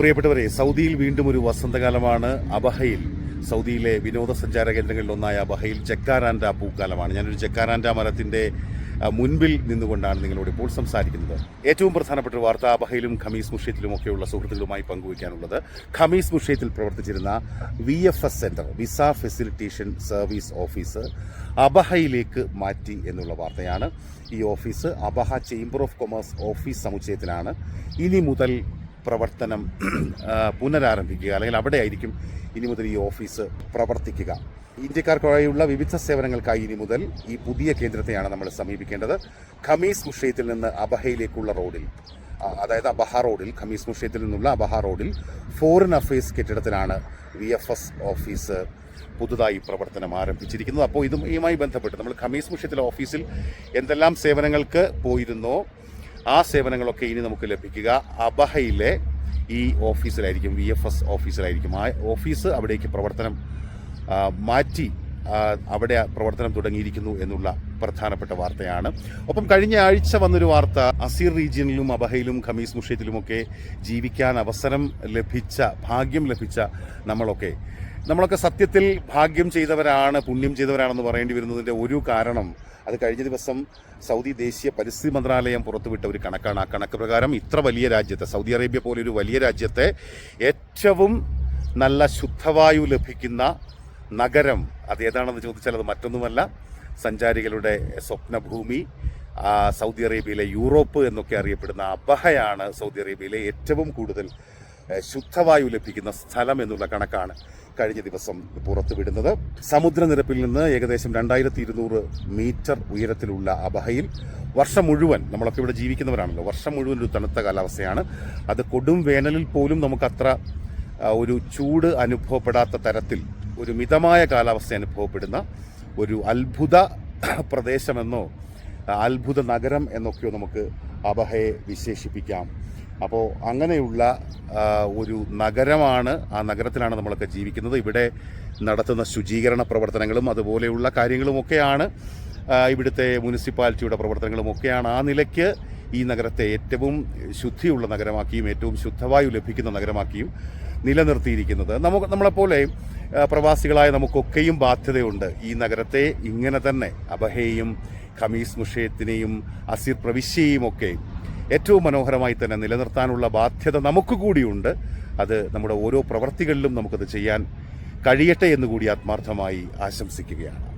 പ്രിയപ്പെട്ടവരെ സൗദിയിൽ വീണ്ടും ഒരു വസന്തകാലമാണ് അബഹയിൽ. സൗദിയിലെ വിനോദസഞ്ചാര കേന്ദ്രങ്ങളിലൊന്നായ അബഹയിൽ ജക്കാരാൻഡ പൂക്കാലമാണ്. ഞാനൊരു ജക്കാരാൻഡ മരത്തിന്റെ മുൻപിൽ നിന്നുകൊണ്ടാണ് നിങ്ങളോട് ഇപ്പോൾ സംസാരിക്കുന്നത്. ഏറ്റവും പ്രധാനപ്പെട്ട വാർത്ത അബഹയിലും ഖമീസ് മുഷ്യത്തിലും ഒക്കെയുള്ള സുഹൃത്തുക്കളുമായി പങ്കുവയ്ക്കാനുള്ളത്. ഖമീസ് മുഷ്യത്തിൽ പ്രവർത്തിച്ചിരുന്ന V F S centre visa facilitation service office അബഹയിലേക്ക് മാറ്റി എന്നുള്ള വാർത്തയാണ് ഈ office. Abha chamber of commerce office സമുച്ചയത്തിലാണ്. ഇനി മുതൽ പ്രവർത്തനം പുനരാരംഭിക്കുക. അല്ലെങ്കിൽ അവിടെ ആയിരിക്കും ഇനി മുതൽ ഈ ഓഫീസ് പ്രവർത്തിക്കുക. ഇന്ത്യക്കാർക്കായുള്ള വിവിധ സേവനങ്ങൾക്കായി ഇനി മുതൽ ഈ പുതിയ കേന്ദ്രത്തെയാണ് നമ്മൾ സമീപിക്കേണ്ടത്. ഖമീസ് മുഷയത്തിൽ നിന്ന് അബഹയിലേക്കുള്ള റോഡിൽ അതായത് അബഹ റോഡിൽ ഖമീസ് മുഷയത്തിൽ നിന്നുള്ള അബഹ റോഡിൽ ഫോറിൻ അഫയേഴ്സ് കെട്ടിടത്തിലാണ് വി എഫ് എസ് ഓഫീസ് പുതുതായി പ്രവർത്തനം ആരംഭിച്ചിരിക്കുന്നത്. അപ്പോൾ ഇതും ഇതുമായി ബന്ധപ്പെട്ട് നമ്മൾ ഖമീസ് മുഷ്യത്തിലെ ഓഫീസിൽ എന്തെല്ലാം സേവനങ്ങൾക്ക് പോയിരുന്നോ ആ സേവനങ്ങളൊക്കെ ഇനി നമുക്ക് ലഭിക്കുക. അബഹയിലെ ഈ ഓഫീസിലായിരിക്കും വി എഫ് എസ് ഓഫീസിലായിരിക്കും. ആ ഓഫീസ് അവിടേക്ക് പ്രവർത്തനം മാറ്റി അവിടെ പ്രവർത്തനം തുടങ്ങിയിരിക്കുന്നു എന്നുള്ള പ്രധാനപ്പെട്ട വാർത്തയാണ്. ഒപ്പം കഴിഞ്ഞ ആഴ്ച വന്നൊരു വാർത്ത അസീർ റീജിയനിലും അബഹയിലും ഖമീസ് മുഷ്യത്തിലുമൊക്കെ ജീവിക്കാൻ അവസരം ലഭിച്ച ഭാഗ്യം ലഭിച്ച നമ്മളൊക്കെ. നമ്മളൊക്കെ സത്യത്തിൽ ഭാഗ്യം ചെയ്തവരാണ് പുണ്യം ചെയ്തവരാണെന്ന് പറയേണ്ടി വരുന്നതിന്റെ ഒരു കാരണം അത് കഴിഞ്ഞ ദിവസം സൗദി ദേശീയ പരിസ്ഥിതി മന്ത്രാലയം പുറത്തുവിട്ട ഒരു കണക്കാണ്. ആ കണക്ക് പ്രകാരം ഇത്ര വലിയ രാജ്യത്തെ സൗദി അറേബ്യ പോലെ ഒരു വലിയ രാജ്യത്തെ ഏറ്റവും നല്ല ശുദ്ധവായു ലഭിക്കുന്ന നഗരം അത് ഏതാണെന്ന് ചോദിച്ചാൽ അത് മറ്റൊന്നുമല്ല സഞ്ചാരികളുടെ സ്വപ്നഭൂമി സൗദി അറേബ്യയിലെ യൂറോപ്പ് എന്നൊക്കെ അറിയപ്പെടുന്ന അബഹയാണ് സൗദി അറേബ്യയിലെ ഏറ്റവും കൂടുതൽ ശുദ്ധവായു ലഭിക്കുന്ന സ്ഥലം എന്നുള്ള കണക്കാണ് കഴിഞ്ഞ ദിവസം പുറത്തുവിടുന്നത്. സമുദ്രനിരപ്പിൽ നിന്ന് ഏകദേശം രണ്ടായിരത്തി ഇരുന്നൂറ് മീറ്റർ ഉയരത്തിലുള്ള അബഹയിൽ വർഷം മുഴുവൻ നമ്മളൊക്കെ ഇവിടെ ജീവിക്കുന്നവരാണല്ലോ. വർഷം മുഴുവൻ ഒരു തണുത്ത കാലാവസ്ഥയാണ്. അത് കൊടും വേനലിൽ പോലും നമുക്കത്ര ഒരു ചൂട് അനുഭവപ്പെടാത്ത തരത്തിൽ ഒരു മിതമായ കാലാവസ്ഥ അനുഭവപ്പെടുന്ന ഒരു അത്ഭുത പ്രദേശമെന്നോ അത്ഭുത നഗരം എന്നൊക്കെയോ നമുക്ക് അബഹയെ വിശേഷിപ്പിക്കാം. അപ്പോൾ അങ്ങനെയുള്ള ഒരു നഗരമാണ് ആ നഗരത്തിലാണ് നമ്മളൊക്കെ ജീവിക്കുന്നത്. ഇവിടെ നടത്തുന്ന ശുചീകരണ പ്രവർത്തനങ്ങളും അതുപോലെയുള്ള കാര്യങ്ങളുമൊക്കെയാണ് ഇവിടുത്തെ മുനിസിപ്പാലിറ്റിയുടെ പ്രവർത്തനങ്ങളുമൊക്കെയാണ് ആ നിലയ്ക്ക് ഈ നഗരത്തെ ഏറ്റവും ശുദ്ധിയുള്ള നഗരമാക്കിയും ഏറ്റവും ശുദ്ധവായു ലഭിക്കുന്ന നഗരമാക്കിയും നിലനിർത്തിയിരിക്കുന്നത്. നമുക്ക് നമ്മളെപ്പോലെ പ്രവാസികളായ നമുക്കൊക്കെയും ബാധ്യതയുണ്ട് ഈ നഗരത്തെ ഇങ്ങനെ തന്നെ അബഹയെയും ഖമീസ് മുഷയത്തിനെയും അസീർ പ്രവിശ്യയും ഒക്കെ ഏറ്റവും മനോഹരമായി തന്നെ നിലനിർത്താനുള്ള ബാധ്യത നമുക്ക് കൂടിയുണ്ട്. അത് നമ്മുടെ ഓരോ പ്രവർത്തികളിലും നമുക്കത് ചെയ്യാൻ കഴിയട്ടെ എന്നുകൂടി ആത്മാർത്ഥമായി ആശംസിക്കുകയാണ്.